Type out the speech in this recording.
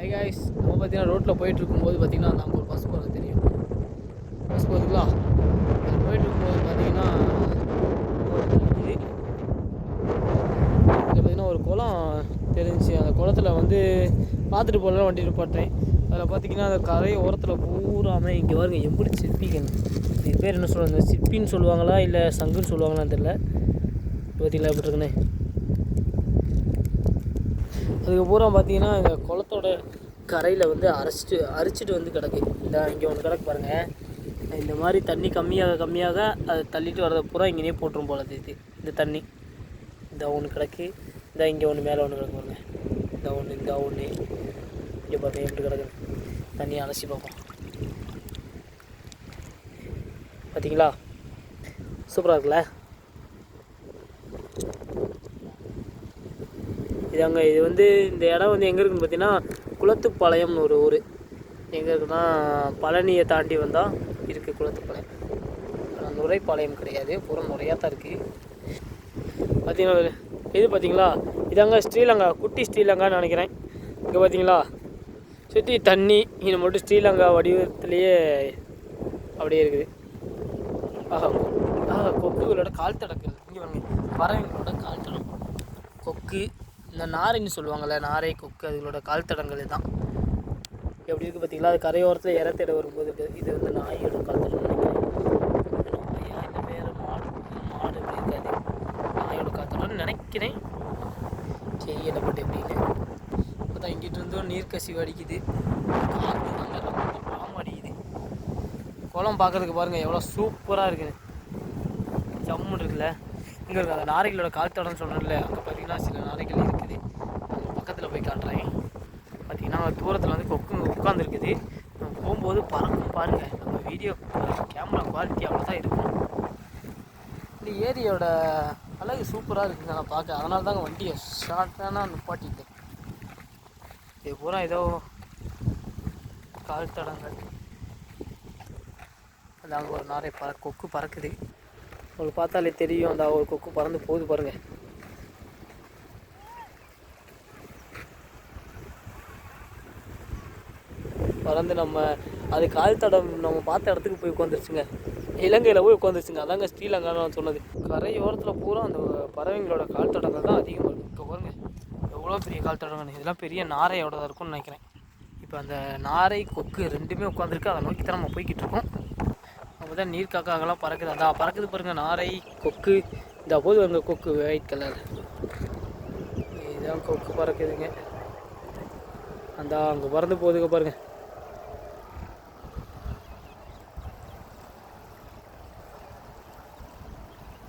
High நம்ம பார்த்தீங்கன்னா ரோட்டில் போயிட்டு இருக்கும்போது பார்த்தீங்கன்னா நமக்கு ஒரு பஸ் போகிறது தெரியும். பஸ் போகுதுங்களா? அது போயிட்டு இருக்கும்போது பார்த்தீங்கன்னா ஒரு பார்த்தீங்கன்னா ஒரு குளம் தெரிஞ்சிச்சு. அந்த குளத்தில் வந்து பார்த்துட்டு போகலாம் வண்டி நிப்பாட்டேன் அதில் பார்த்தீங்கன்னா அந்த கரை ஓரத்தில் பூராமே இங்கே பாருங்க எப்படி சிற்பிகள் இது பேர் என்ன சொல்லுவாங்க? சிற்பின்னு சொல்லுவாங்களா இல்லை சங்குன்னு சொல்லுவாங்களான்னு தெரில பார்த்தீங்களா எப்படி இருக்குன்னு? அதுக்கப்புறம் பார்த்தீங்கன்னா இந்த குளத்தோட கரையில் வந்து அரைச்சிட்டு அரிச்சிட்டு வந்து கிடக்கு. இந்த இங்கே ஒன்று கிடக்கு பாருங்கள் இந்த மாதிரி தண்ணி கம்மியாக கம்மியாக அதை தள்ளிட்டு வரதை பூரா இங்கேயே போட்டுரும் போல இது. இந்த தண்ணி. இந்த ஒன்று கிடக்கு. இந்த இங்கே ஒன்று மேலே ஒன்று கிடக்கு பாருங்க. இந்த ஒன்று இந்த ஒன்று இங்கே பாருங்க எப்படி கிடக்குது தண்ணி அலசி பார்ப்போம் பார்த்தீங்களா சூப்பராக இருக்குல்ல? இது அங்கே இது வந்து இந்த இடம் வந்து எங்கே இருக்குன்னு பார்த்தீங்கன்னா குளத்துப்பாளையம்னு ஒரு ஊர். எங்கே இருக்குன்னா பழனியை தாண்டி வந்தால் இருக்குது குளத்துப்பாளையம். நுரைப்பாளையம் கிடையாது பூரா நுரையாக தான் இருக்குது பார்த்தீங்கன்னா இது? பார்த்தீங்களா இதாங்க ஸ்ரீலங்கா குட்டி ஸ்ரீலங்கான்னு நினைக்கிறேன். இங்கே பார்த்தீங்களா சுற்றி தண்ணி இது மட்டும் ஸ்ரீலங்கா வடிவத்திலேயே அப்படியே இருக்குது. ஆஹா ஆஹா கொக்குகளோட கால் தடக்கிறது இங்கே வாங்க பறவைங்களோட கால் தடம். கொக்கு இந்த நாரைன்னு சொல்லுவாங்கள்ல நாரை கொக்கு அதுகளோட கால் தடங்கள் இதுதான். எப்படி இருக்குது பார்த்தீங்களா? அது கரையோரத்தில் இற தேட வரும்போது இருக்குது இது வந்து நாயோட கால் இல்லை வேறு மாடு மாடு இப்படி இருக்காது நாயோட கால் தடம்னு நினைக்கிறேன். தெரியல பட் எப்படின்னு பார்த்தா இங்கிட்டு இருந்தும் நீர் கசிவு அடிக்குது காற்று ரொம்ப பாம்பு அடிக்குது குளம் பார்க்கறதுக்கு பாருங்கள் எவ்வளோ சூப்பராக இருக்குது ஜம்முன்னு இருக்குல்ல? இங்கே அந்த நாரைகளோட கால் தடம்னு அங்கே பார்த்தீங்கன்னா சில நாரைகள் இருக்குது. அங்கே பக்கத்தில் போய் காட்டுறேன். பார்த்தீங்கன்னா தூரத்தில் வந்து கொக்கு உட்காந்துருக்குது நம்ம போகும்போது பறக்கும் பாருங்கள் நம்ம வீடியோ கேமரா குவாலிட்டி அவ்வளோ தான் இருக்கும். இந்த ஏரியோட அழகு சூப்பராக இருக்குங்க நான் பார்க்க. அதனால தாங்க வண்டியை ஷார்ட்டான நிப்பாட்டிட்டேன். இது பூரா ஏதோ கால் தடங்கள் அது அங்கே ஒரு நாரை பற கொக்கு பறக்குது. உங்களுக்கு பார்த்தாலே தெரியும் அந்த ஒரு கொக்கு பறந்து போகுது பாருங்கள் பறந்து நம்ம அது கால் தடம் நம்ம பார்த்த இடத்துக்கு போய் உட்காந்துருச்சுங்க இலங்கையில் போய் உட்காந்துருச்சுங்க அதாங்க ஸ்ரீலங்கான்னு நான் சொன்னது. கரையோரத்தில் பூரா அந்த பறவைங்களோட கால் தடங்கள் தான் அதிகமாக இருக்கும் இப்போ பாருங்க. எவ்வளோ பெரிய கால் தடங்கள் இதெல்லாம் பெரிய நாரையோட தான் இருக்கும்னு நினைக்கிறேன். இப்போ அந்த நாரை கொக்கு ரெண்டுமே உட்காந்துருக்கு அதை நோக்கி தான் நம்ம போய்கிட்டு இருக்கோம். அப்போ தான் நீர் காக்காக்கெல்லாம் பறக்குது. அதான் பறக்குது பாருங்கள் நாரை கொக்கு. இந்த போது அந்த கொக்கு ஒயிட் கலர் இதுதான் கொக்கு பறக்குதுங்க. அந்த அங்கே பறந்து போகுதுங்க பாருங்கள்